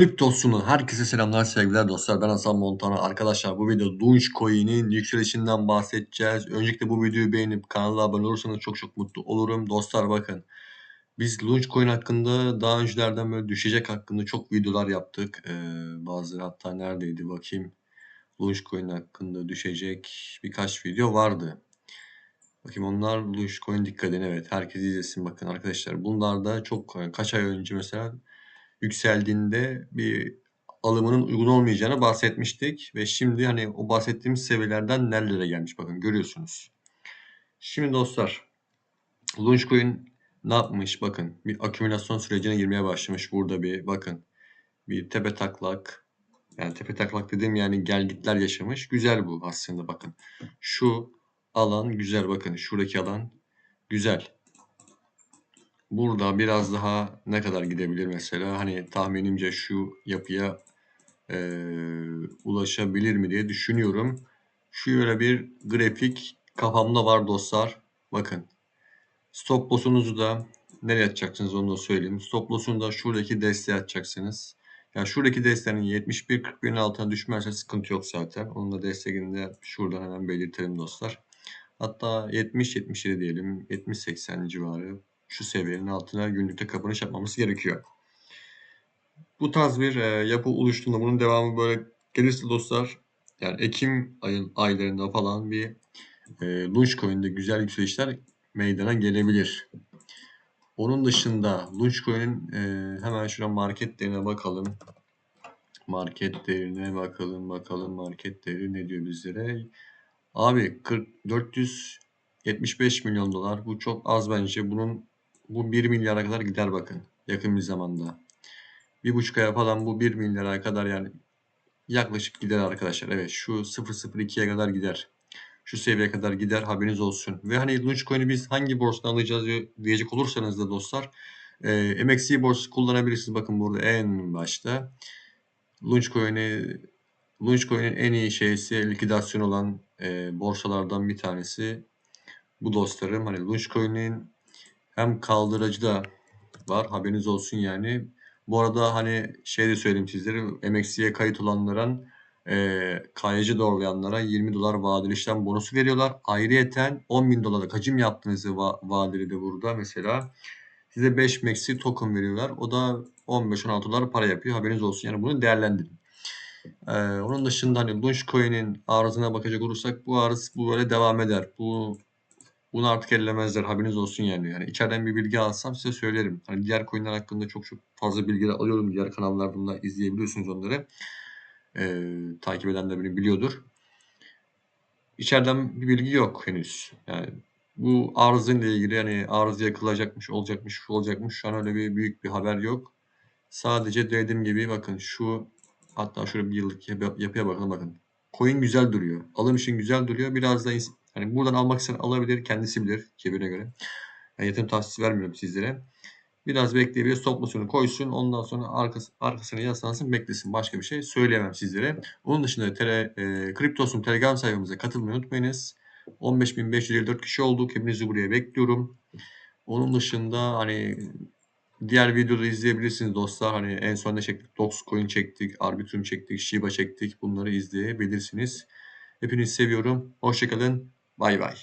Kriptosunu herkese selamlar sevgiler dostlar ben Hasan Montana arkadaşlar bu videoda Dogecoin'in yükselişinden bahsedeceğiz. Öncelikle bu videoyu beğenip kanala abone olursanız çok çok mutlu olurum. Dostlar bakın biz Launchcoin hakkında daha öncelerden böyle düşecek hakkında çok videolar yaptık. Ee, bazıları hatta neredeydi bakayım. Launchcoin hakkında düşecek birkaç video vardı. Bakayım onlar Launchcoin dikkat edin evet herkes izlesin bakın arkadaşlar. Bunlar da çok kaç ay önce mesela yükseldiğinde bir alımının uygun olmayacağını bahsetmiştik. Ve şimdi hani o bahsettiğimiz seviyelerden nerelere gelmiş bakın görüyorsunuz. Şimdi dostlar Launchcoin ne yapmış bakın bir akümülasyon sürecine girmeye başlamış burada bir bakın. Bir tepe taklak yani tepe taklak dediğim yani gelgitler yaşamış. Güzel bu aslında bakın. Şu alan güzel bakın şuradaki alan güzel Burada biraz daha ne kadar gidebilir mesela? Hani tahminimce şu yapıya e, ulaşabilir mi diye düşünüyorum. Şöyle bir grafik kafamda var dostlar. Bakın. Stop loss'unuzu da nereye atacaksınız onu da söyleyeyim. Stop loss'unu da şuradaki desteğe atacaksınız. Yani şuradaki desteğin 71-41'in altına düşmezse sıkıntı yok zaten. Onun da desteğini de şuradan hemen belirtelim dostlar. Hatta 70-77 diyelim. 70-80 civarı şu seviyenin altına günlükte kapanış yapmamız gerekiyor. Bu tarz bir e, yapı oluştuğunda bunun devamı böyle gelirse dostlar yani Ekim ayın aylarında falan bir e, Launchcoin'de güzel yükselişler meydana gelebilir. Onun dışında Launchcoin'in e, hemen şuradan market değerine bakalım. Market değerine bakalım bakalım market ne diyor bizlere. Abi 40 475 milyon dolar bu çok az bence. Bunun bu 1 milyara kadar gider bakın yakın bir zamanda. Bir buçuk aya falan bu 1 milyara kadar yani yaklaşık gider arkadaşlar. Evet şu 0.02'ye kadar gider. Şu seviyeye kadar gider haberiniz olsun. Ve hani Launchcoin'i biz hangi borsadan alacağız diyecek olursanız da dostlar e, MXC borsası kullanabilirsiniz. Bakın burada en başta Launchcoin'i Launchcoin'in en iyi şeysi likidasyon olan e, borsalardan bir tanesi bu dostlarım. Hani Launchcoin'in hem kaldırıcı da var haberiniz olsun yani. Bu arada hani şey de söyleyeyim sizlere MXC'ye kayıt olanların e, KYC doğrulayanlara 20 dolar vadeli işlem bonusu veriyorlar. Ayrıyeten 10 bin dolarlık hacim yaptığınızı va- vadeli de burada mesela size 5 MXC token veriyorlar. O da 15-16 dolar para yapıyor. Haberiniz olsun. Yani bunu değerlendirin. Ee, onun dışında hani Launchcoin'in arızına bakacak olursak bu arız bu böyle devam eder. Bu bunu artık ellemezler haberiniz olsun yani. Yani içeriden bir bilgi alsam size söylerim. Hani diğer coinler hakkında çok çok fazla bilgiler alıyorum. Diğer kanallardan da izleyebiliyorsunuz onları. Ee, takip eden de beni biliyordur. İçeriden bir bilgi yok henüz. Yani bu arızın ile ilgili yani arız yakılacakmış, olacakmış, şu olacakmış. Şu an öyle bir büyük bir haber yok. Sadece dediğim gibi bakın şu hatta şöyle bir yıllık yapı- yapıya bakalım bakın. Coin güzel duruyor. Alım için güzel duruyor. Biraz da hani buradan almak isteyen alabilir. Kendisi bilir cebine göre. Yani yatırım tavsiyesi vermiyorum sizlere. Biraz bekleyebilir. Stop loss'unu koysun. Ondan sonra arkası, arkasına yaslansın beklesin. Başka bir şey söyleyemem sizlere. Onun dışında tele, e, Kriptos'un Telegram sayfamıza katılmayı unutmayınız. 15.554 kişi olduk. Hepinizi buraya bekliyorum. Onun dışında hani diğer videoda izleyebilirsiniz dostlar. Hani en son ne çektik? Dogecoin çektik, Arbitrum çektik, Shiba çektik. Bunları izleyebilirsiniz. Hepinizi seviyorum. Hoşçakalın. バイバイ。